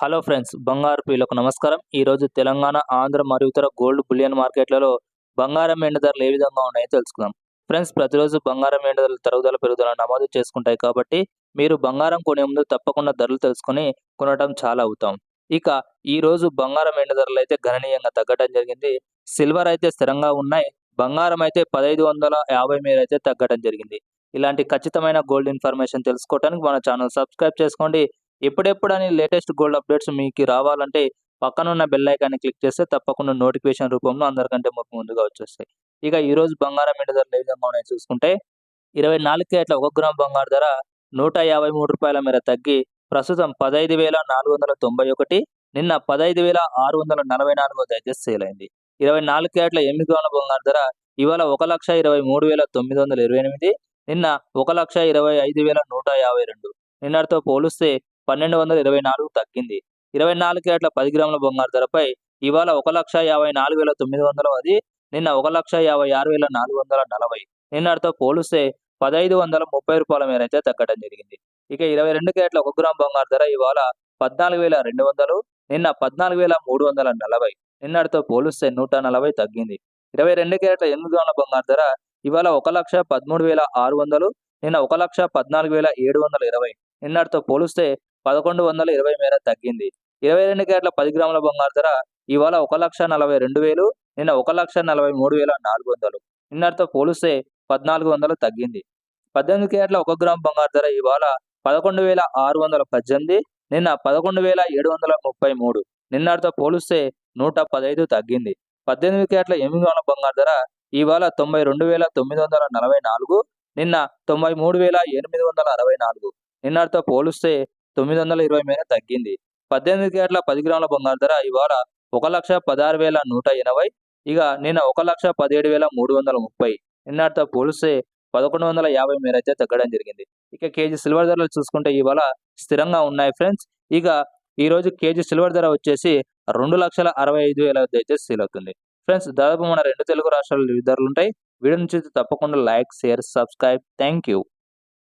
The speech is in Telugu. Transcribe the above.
హలో ఫ్రెండ్స్ బంగారు ప్రియులకు నమస్కారం. ఈరోజు తెలంగాణ ఆంధ్ర మరియు ఇతర గోల్డ్ బులియన్ మార్కెట్లలో బంగారం ఎండ ధరలు ఏ విధంగా ఉన్నాయో తెలుసుకుందాం. ఫ్రెండ్స్ ప్రతిరోజు బంగారం ఎండ ధరలు తరుగుదల పెరుగుదల నమోదు చేసుకుంటాయి కాబట్టి మీరు బంగారం కొనే ముందు తప్పకుండా ధరలు తెలుసుకొని కొనడం చాలా అవుతాం ఇక ఈరోజు బంగారం ఎండ ధరలు అయితే గణనీయంగా తగ్గడం జరిగింది. సిల్వర్ అయితే స్థిరంగా ఉన్నాయి. బంగారం అయితే పదహైదు వందల యాభై మీద అయితే తగ్గడం జరిగింది. ఇలాంటి ఖచ్చితమైన గోల్డ్ ఇన్ఫర్మేషన్ తెలుసుకోవడానికి మన ఛానల్ సబ్స్క్రైబ్ చేసుకోండి. ఎప్పుడెప్పుడని లేటెస్ట్ గోల్డ్ అప్డేట్స్ మీకు రావాలంటే పక్కనున్న బెల్ ఐకాన్ని క్లిక్ చేస్తే తప్పకుండా నోటిఫికేషన్ రూపంలో అందరికంటే మాకు ముందుగా వచ్చేస్తాయి. ఇక ఈరోజు బంగారం ఎండ ధరలు ఏ విధంగా ఉన్నాయో చూసుకుంటే ఇరవై నాలుగు కేట్ల ఒక గ్రామ్ బంగారు ధర నూట యాభై మూడు రూపాయల మేర తగ్గి ప్రస్తుతం పదహైదు వేల నాలుగు వందల తొంభై ఒకటి నిన్న పదహైదు వేల ఆరు వందల నలభై నాలుగు దయచేసి సేల్ అయింది ఇరవై నాలుగు కేట్ల ఎనిమిది గ్రాముల బంగారు ధర ఇవాళ ఒక లక్ష ఇరవై మూడు వేల తొమ్మిది వందల ఇరవై ఎనిమిది నిన్న ఒక లక్ష ఇరవై ఐదు వేల నూట యాభై రెండు. నిన్నటితో పోలిస్తే పన్నెండు వందల ఇరవై నాలుగు తగ్గింది. ఇరవై నాలుగు కేట్ల పది గ్రాముల బంగారు ధరపై ఇవాళ ఒక లక్ష యాభై నాలుగు వేల తొమ్మిది వందల అది. నిన్న ఒక లక్ష యాభై ఆరు వేల నాలుగు వందల నలభై. నిన్నటితో పోలిస్తే పదహైదు వందల ముప్పై రూపాయల మేర అయితే తగ్గడం జరిగింది. ఇక ఇరవై రెండు కేట్ల ఒక గ్రామ్ బంగారు ధర ఇవాళ పద్నాలుగు వేల రెండు వందలు నిన్న పద్నాలుగు వేల మూడు వందల నలభై. నిన్నటితో పోలిస్తే నూట నలభై తగ్గింది. ఇరవై రెండు కేట్ల ఎనిమిది గ్రాముల బంగారు ధర ఇవాళ ఒక లక్ష పదమూడు వేల ఆరు వందలు నిన్న ఒక లక్ష పద్నాలుగు వేల ఏడు వందల ఇరవై. నిన్నటితో పోలిస్తే పదకొండు వందల ఇరవై మేర తగ్గింది. ఇరవై రెండు క్యారెట్ల పది గ్రాముల బంగారు ధర ఇవాళ ఒక లక్ష నలభై రెండు వేలు నిన్న ఒక లక్ష నలభై మూడు వేల నాలుగు వందలు. నిన్నటితో పోలిస్తే పద్నాలుగు వందలు తగ్గింది. పద్దెనిమిది కేట్ల ఒక గ్రామ్ బంగారు ధర ఇవాళ పదకొండు వేల ఆరు వందల పద్దెనిమిది నిన్న పదకొండు వేల ఏడు వందల ముప్పై మూడు. నిన్నటితో పోలిస్తే నూట పదహైదు తగ్గింది. పద్దెనిమిది క్యారెట్ల ఎనిమిది వందల బంగారు ధర ఇవాళ తొంభై రెండు వేల తొమ్మిది వందల నలభై నాలుగు నిన్న తొంభై మూడు వేల ఎనిమిది వందల అరవై నాలుగు. నిన్నటితో పోలిస్తే తొమ్మిది వందల ఇరవై మేర తగ్గింది. పద్దెనిమిది కేట్ల పది గ్రాముల బంగారు ధర ఇవాళ ఒక లక్ష పదహారు వేల నూట ఎనభై ఇక నిన్న ఒక లక్ష పదిహేడు వేల మూడు వందల ముప్పై. నిన్నటితో పోలిస్తే పదకొండు వందల యాభై మేర అయితే తగ్గడం జరిగింది. ఇక కేజీ సిల్వర్ ధరలు చూసుకుంటే ఇవాళ స్థిరంగా ఉన్నాయి ఫ్రెండ్స్. ఇక ఈ రోజు కేజీ సిల్వర్ ధర వచ్చేసి రెండు లక్షల అరవై ఐదు వేల అయితే సీల్ అవుతుంది. ఫ్రెండ్స్ దాదాపు మన రెండు తెలుగు రాష్ట్రాల్లో ధరలు ఉంటాయి. వీడియో నుంచి తప్పకుండా like share subscribe. Thank you.